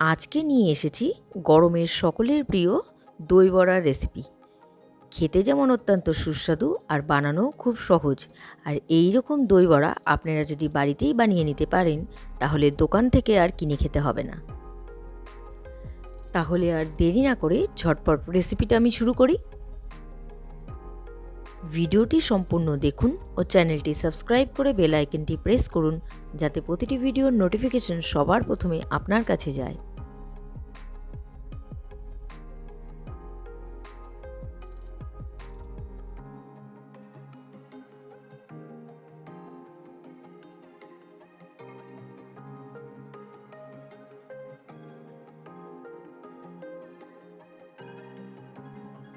আজকে নিয়ে এসেছি গরমের সকলের প্রিয় দই বড়ার রেসিপি খেতে যেমন অত্যন্ত সুস্বাদু আর বানানো খুব সহজ। আর এই রকম দই বড়া আপনারা যদি বাড়িতেই বানিয়ে নিতে পারেন, তাহলে দোকান থেকে আর কিনে খেতে হবে না। তাহলে আর দেরি না করে ঝটপট রেসিপিটা আমি শুরু করি। ভিডিওটি সম্পূর্ণ দেখুন ও চ্যানেলটি সাবস্ক্রাইব করে বেল আইকনটি প্রেস করুন, যাতে প্রতিটি ভিডিওর নোটিফিকেশন সবার প্রথমে আপনার কাছে যায়।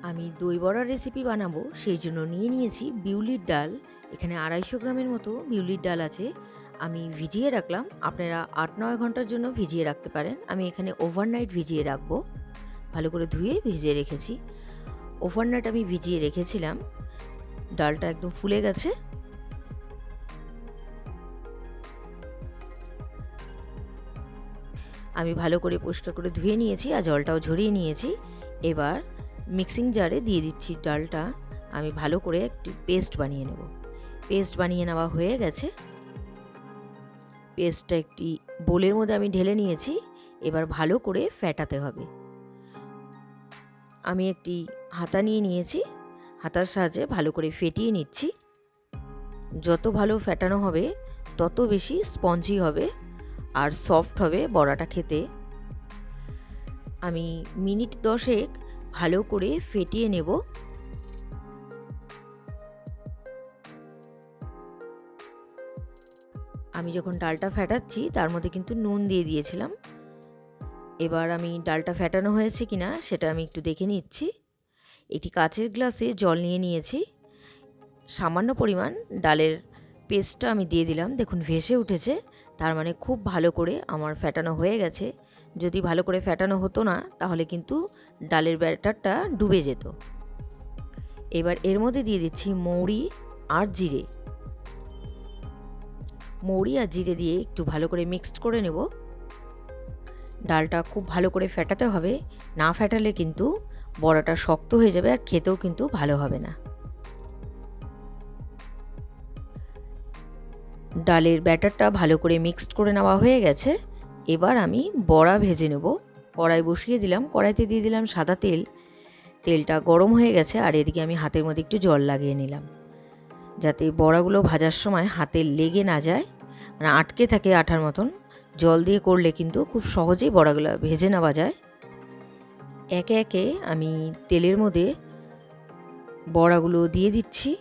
আমি দই বড়ার রেসিপি বানাবো সেই জন্য নিয়ে নিয়েছি বিউলির ডাল। এখানে আড়াইশো গ্রামের মতো বিউলির ডাল আছে। আমি ভিজিয়ে রাখলাম। আপনারা আট নয় ঘণ্টার জন্য ভিজিয়ে রাখতে পারেন। আমি এখানে ওভারনাইট ভিজিয়ে রাখব। ভালো করে ধুয়ে ভিজিয়ে রেখেছি। ওভারনাইট আমি ভিজিয়ে রেখেছিলাম। ডালটা একদম ফুলে গেছে। আমি ভালো করে পরিষ্কার করে ধুয়ে নিয়েছি আর জলটাও ঝরিয়ে নিয়েছি। এবার মিক্সিং জারে দিয়ে দিচ্ছি ডালটা। আমি ভালো করে একটি পেস্ট বানিয়ে নেব। পেস্ট বানিয়ে নেওয়া হয়ে গেছে। পেস্টটা একটি বোলের মধ্যে আমি ঢেলে নিয়েছি। এবার ভালো করে ফ্যাটাতে হবে। আমি একটি হাতা নিয়ে নিয়েছি। হাতার সাহায্যে ভালো করে ফেটিয়ে নিচ্ছি। যত ভালো ফ্যাটানো হবে, তত বেশি স্পঞ্জি হবে আর সফট হবে বড়াটা খেতে। আমি মিনিট দশেক ভালো করে ফেটিয়ে নেব। আমি যখন ডালটা ফ্যাটাচ্ছি তার মধ্যে কিন্তু নুন দিয়ে দিয়েছিলাম। এবার আমি ডালটা ফ্যাটানো হয়েছে কি না সেটা আমি একটু দেখে নিচ্ছি। একটি কাচের গ্লাসে জল নিয়ে নিয়েছি। সামান্য পরিমাণ ডালের পেস্টটা আমি দিয়ে দিলাম। দেখুন, ভেসে উঠেছে। তার মানে খুব ভালো করে আমার ফ্যাটানো হয়ে গেছে। যদি ভালো করে ফ্যাটানো হতো না, তাহলে কিন্তু ডালের ব্যাটারটা ডুবে যেত। এবার এর মধ্যে দিয়ে দিচ্ছি মৌরি আর জিরে। মৌরি আর জিরে দিয়ে একটু ভালো করে মিক্সড করে নেব। ডালটা খুব ভালো করে ফ্যাটাতে হবে। না ফ্যাটালে কিন্তু বড়াটা শক্ত হয়ে যাবে আর খেতেও কিন্তু ভালো হবে না। ডালের ব্যাটারটা ভালো করে মিক্সড করে নেওয়া হয়ে গেছে। এবার আমি বড়া ভেজে নেব। কড়াই বসিয়ে দিলাম। কড়াইতে দিয়ে দিলাম সাদা তেল। তেলটা গরম হয়ে গেছে আর এদিকে আমি হাতের মধ্যে একটু জল লাগিয়ে নিলাম। যাতে বড়াগুলো ভাজার সময় হাতে লেগে না যায় মানে আটকে থাকে আঠার মতন। জল দিয়ে করলে কিন্তু খুব সহজেই বড়াগুলো ভেজে নেওয়া যায়। একে একে আমি তেলের মধ্যে বড়াগুলো দিয়ে দিচ্ছি।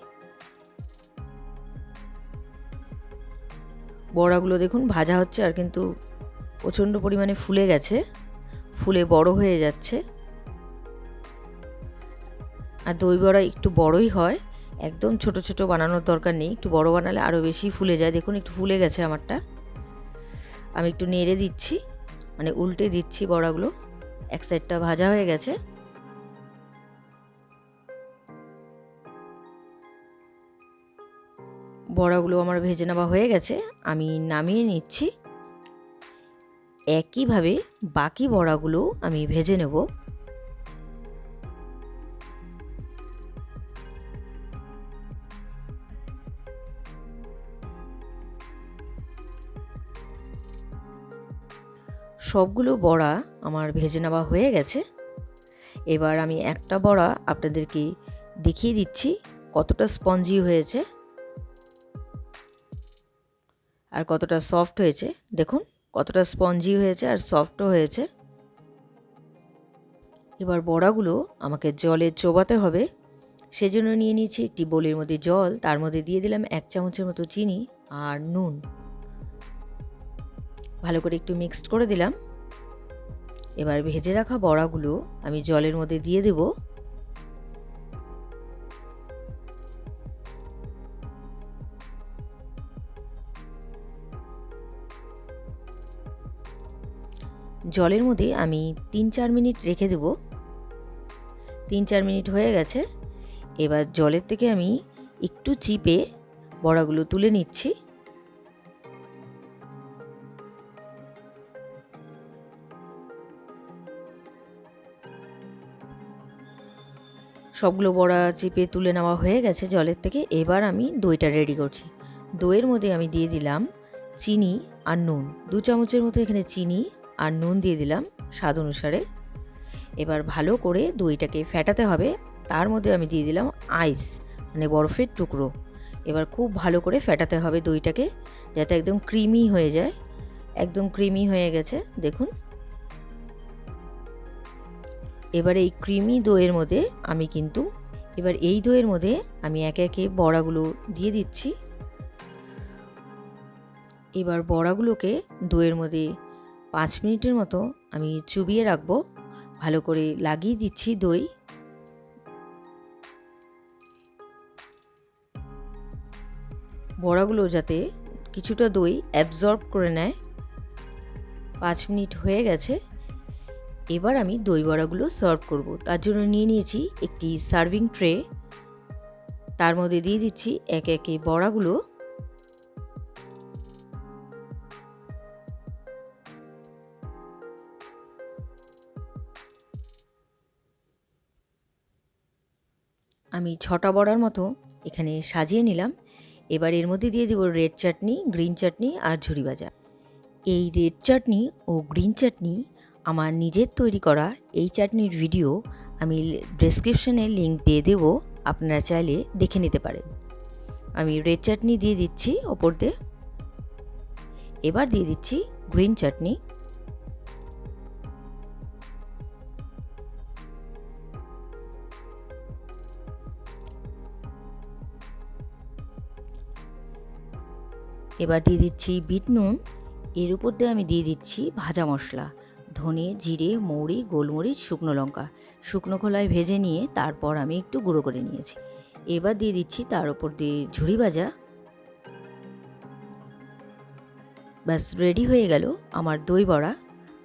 বড়াগুলো দেখুন ভাজা হচ্ছে আর কিন্তু প্রচণ্ড পরিমাণে ফুলে গেছে। ফুলে বড় হয়ে যাচ্ছে। আর দই বড়া একটু বড়ই হয়। একদম ছোট ছোট বানানোর দরকার নেই। একটু বড় বানালে আরও বেশি ফুলে যায়। দেখুন, একটু ফুলে গেছে আমারটা। আমি একটু নেড়ে দিচ্ছি। মানে উল্টে দিচ্ছি বড়াগুলো। এক সাইডটা ভাজা হয়ে গেছে। বড়াগুলো আমার ভেজে নেওয়া হয়ে গেছে। আমি নামিয়ে নিচ্ছি। একইভাবে বাকি বড়াগুলো আমি ভেজে নেব। সবগুলো বড়া আমার ভেজে নেওয়া হয়ে গেছে। এবার আমি একটা বড়া আপনাদেরকে দেখিয়ে দিচ্ছি কতটা স্পঞ্জি হয়েছে আর কতটা সফট হয়েছে। দেখুন কতটা স্পঞ্জি হয়েছে আর সফটও হয়েছে। এবার বড়াগুলো আমাকে জলে চোবাতে হবে। সেজন্য নিয়ে নিয়েছি একটি বোলের মধ্যে জল, তার মধ্যে দিয়ে দিলাম এক চামচের মতো চিনি আর নুন। ভালো করে একটু মিক্সড করে দিলাম। এবার ভেজে রাখা বড়াগুলো আমি জলের মধ্যে দিয়ে দেবো। জলের মধ্যে আমি তিন চার মিনিট রেখে দেব। তিন চার মিনিট হয়ে গেছে। এবার জলের থেকে আমি একটু চিপে বড়াগুলো তুলে নিচ্ছি। সবগুলো বড়া চিপে তুলে নেওয়া হয়ে গেছে জলের থেকে। এবার আমি দইটা রেডি করছি। দইয়ের মধ্যে আমি দিয়ে দিলাম চিনি আর নুন। দু চামচের মতো এখানে চিনি আর নুন দিয়ে দিলাম স্বাদ অনুসারে। এবার ভালো করে দইটাকে ফেটাতে হবে। তার মধ্যে আমি দিয়ে দিলাম আইস মানে বরফের টুকরো। এবার খুব ভালো করে ফেটাতে হবে দইটাকে, যাতে একদম ক্রিমি হয়ে যায়। একদম ক্রিমি হয়ে গেছে, দেখুন। এবার এই ক্রিমি দইয়ের মধ্যে আমি কিন্তু, এবার এই দইয়ের মধ্যে আমি একে একে বড়াগুলো দিয়ে দিচ্ছি। এবার বড়াগুলোকে দইয়ের মধ্যে পাঁচ মিনিটের মতো আমি চুবিয়ে রাখব। ভালো করে লাগিয়ে দিচ্ছি দই। বড়াগুলো যাতে কিছুটা দই অ্যাবজর্ব করে নেয়। পাঁচ মিনিট হয়ে গেছে। এবার আমি দই বড়াগুলো সার্ভ করব। তার জন্য নিয়ে নিয়েছি একটি সার্ভিং ট্রে তার মধ্যে দিয়ে দিচ্ছি একে একে বড়াগুলো। আমি ছটা বড়ার মতো এখানে সাজিয়ে নিলাম। এবার এর মধ্যে দিয়ে দেবো রেড চাটনি, গ্রিন চাটনি আর ঝুরি ভাজা। এই রেড চাটনি ও গ্রিন চাটনি আমার নিজের তৈরি করা এই চাটনির ভিডিও আমি ডেসক্রিপশনে লিঙ্ক দিয়ে দেব, আপনারা চাইলে দেখে নিতে পারেন। আমি রেড চাটনি দিয়ে দিচ্ছি ওপর দিয়ে। এবার দিয়ে দিচ্ছি গ্রিন চাটনি। এবার দিয়ে দিচ্ছি বিট নুন। এর উপর দিয়ে আমি দিয়ে দিচ্ছি ভাজা মশলা। ধনে, জিরে, মৌরি, গোলমরিচ, শুকনো লঙ্কা। শুকনো খোলায় ভেজে নিয়ে তারপর আমি একটু গুঁড়ো করে নিয়েছি। এবার দিয়ে দিচ্ছি তার উপর দিয়ে ঝুড়ি ভাজা। ব্যাস রেডি হয়ে গেল আমার দই বড়া।